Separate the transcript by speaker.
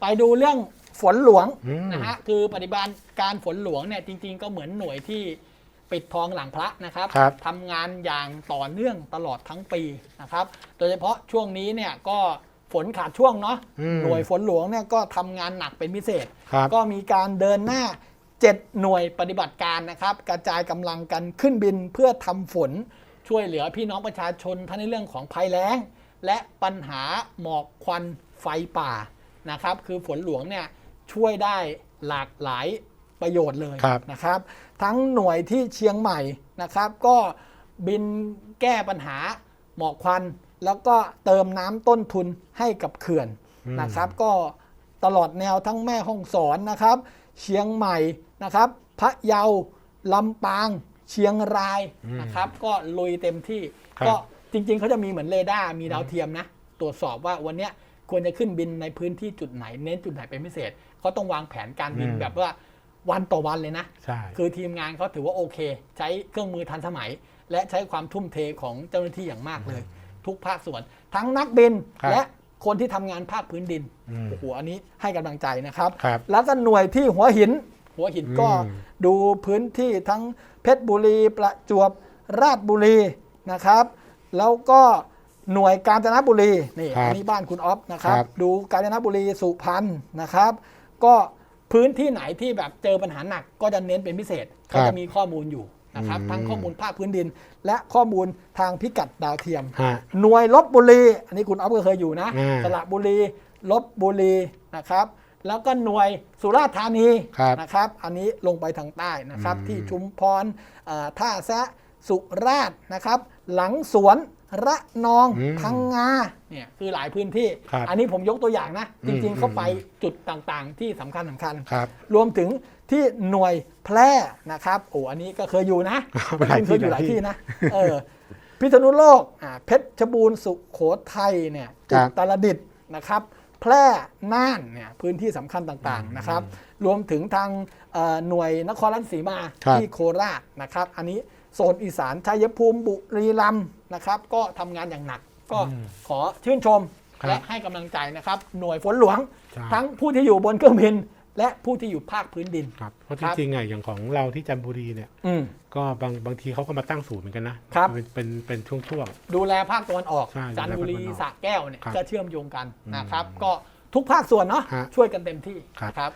Speaker 1: ไปดูเรื่องฝนหลวง
Speaker 2: อืม
Speaker 1: นะฮะคือปฏิบัติการฝนหลวงเนี่ยจริง ๆ ก็เหมือนหน่วยที่ปิดทองหลังพระนะครับ
Speaker 2: ครับ
Speaker 1: ทำงานอย่างต่อเนื่องตลอดทั้งปีนะครับ โดยเฉพาะช่วงนี้เนี่ยก็ฝนขาดช่วงเนาะ
Speaker 2: อืม
Speaker 1: หน่วยฝนหลวงเนี่ยก็ทำงานหนักเป็นพิเศษ
Speaker 2: ครับ
Speaker 1: ก็มีการเดินหน้า 7 หน่วยปฏิบัติการนะครับ กระจายกำลังกันขึ้นบินเพื่อทำฝนช่วยเหลือพี่น้องประชาชนทั้งในเรื่องของภัยแล้ง และปัญหาหมอกควันไฟป่า นะครับ คือฝนหลวงเนี่ยช่วยได้หลากหลายประโยชน์เลย
Speaker 2: ครับ
Speaker 1: นะครับ ทั้งหน่วยที่เชียงใหม่นะครับ ก็บินแก้ปัญหาหมอกควัน แล้วก็เติมน้ำต้นทุนให้กับเขื่อน
Speaker 2: อืม
Speaker 1: นะครับ ก็ตลอดแนวทั้งแม่ห้องสอนนะครับ เชียงใหม่นะครับ พะเยาลำปาง เชียงรายนะครับ ก็ลุยเต็มที่
Speaker 2: ครับ
Speaker 1: ก็จริงๆเขาจะมีเหมือนเรดาร์มีดาวเทียมนะ ตรวจสอบว่าวันเนี้ย ควรจะขึ้นบินในพื้นที่จุดไหนเน้นจุดไหนเป็นพิเศษเขาต้องวางแผนการบิน
Speaker 2: อืม
Speaker 1: แบบว่าวันต่อวันเลยนะ
Speaker 2: ใช่
Speaker 1: คือทีมงานเขาถือว่าโอเค ใช้เครื่องมือทันสมัย และใช้ความทุ่มเทของเจ้าหน้าที่อย่างมากเลย ทุกภาคส่วน ทั้งนักบิน
Speaker 2: ครับ
Speaker 1: และคนที่ทำงานภาคพื้นดิน
Speaker 2: อืม
Speaker 1: โอ้โหอันนี้ให้กำลังใจนะครับ
Speaker 2: ครับ
Speaker 1: แล้วก็หน่วยที่หัวหิน หัวหินก็
Speaker 2: อืม
Speaker 1: ดูพื้นที่ทั้งเพชรบุรีประจวบราชบุรีนะครับ แล้วก็ หน่วยกาญจนบุรีนี่
Speaker 2: ครับ
Speaker 1: อันนี้บ้านคุณออฟนะครับ
Speaker 2: ครับ
Speaker 1: ดูกาญจนบุรีสุพรรณนะครับ ก็พื้นที่ไหนที่แบบเจอปัญหาหนักก็จะเน้นเป็นพิเศษ
Speaker 2: ครับ
Speaker 1: ก็จะมีข้อมูลอยู่นะครับ
Speaker 2: อืม
Speaker 1: ทั้งข้อมูลภาคพื้นดิน และข้อมูลทางพิกัดดาวเทียม
Speaker 2: ฮะ
Speaker 1: หน่วยลบบุรี อันนี้คุณออฟก็เคยอยู่นะ
Speaker 2: อ่า
Speaker 1: สระบุรีลบบุรีนะครับ แล้วก็หน่วยสุราษฎร์ธานี
Speaker 2: ครับ
Speaker 1: นะครับ อันนี้ลงไปทางใต้นะครับ
Speaker 2: อืม
Speaker 1: ที่ชุมพรเอ่อท่าแซะสุราษฎร์นะครับ หลังสวน ระนอง
Speaker 2: อืม
Speaker 1: พังงาเนี่ยคือหลายพื้นที่
Speaker 2: ครับ
Speaker 1: อันนี้ผมยกตัวอย่างนะ
Speaker 2: อื
Speaker 1: จ
Speaker 2: ม
Speaker 1: ริง ๆ เขาไป
Speaker 2: อืม
Speaker 1: จุดต่างๆ ที่สำคัญสำคัญ
Speaker 2: ครับ
Speaker 1: รวมถึงที่หน่วยแพร่นะครับโอ้อันนี้ก็เคยอยู่นะ
Speaker 2: ไปหลายที่
Speaker 1: เคยอยู่หลาย
Speaker 2: หลายที่
Speaker 1: ที่นะเออพิษณุโลกอ่าเพชรบูรณ์สุโขทัยเนี่ย
Speaker 2: ครั
Speaker 1: อุ
Speaker 2: บ
Speaker 1: ตรดิตถ์นะครับ แพร่น่านเนี่ยพื้นที่สำคัญต่างๆนะครับ รวมถึงทางเอ่อหน่วยนครราชสีมา
Speaker 2: ครับ
Speaker 1: ที่โคราชนะครับ อันนี้ โซนอีสานชัยภูมิบุรีรัมย์นะครับ ก็ทำงานอย่างหนัก ก็ขอชื่นชม
Speaker 2: ครับ
Speaker 1: และให้กำลังใจนะครับ หน่วยฝนหลวง
Speaker 2: ใช่
Speaker 1: ทั้งผู้ที่อยู่บนเครื่องบิน และผู้ที่อยู่ภาคพื้นดิน
Speaker 2: ครับเพราะ
Speaker 1: ครับ
Speaker 2: จริงๆอะอย่างของเราที่จันทบุรีเนี่ย
Speaker 1: อืม
Speaker 2: ก็บางบางทีเขาก็มาตั้งศูนย์เหมือนกันนะครับ เป็นเป็นเป็นช่วง
Speaker 1: ดูแลภาคตะวันออก
Speaker 2: ใช่
Speaker 1: จันทบุรี
Speaker 2: ดูแลภาคตะวันออก
Speaker 1: สระแก้วเนี่ย
Speaker 2: ครับ
Speaker 1: ก็เชื่อมโยงกันนะครับ ก็ทุกภาคส่วนเนาะ
Speaker 2: ฮะ
Speaker 1: ช่วยกันเต็มที่
Speaker 2: ครับ
Speaker 1: ครับ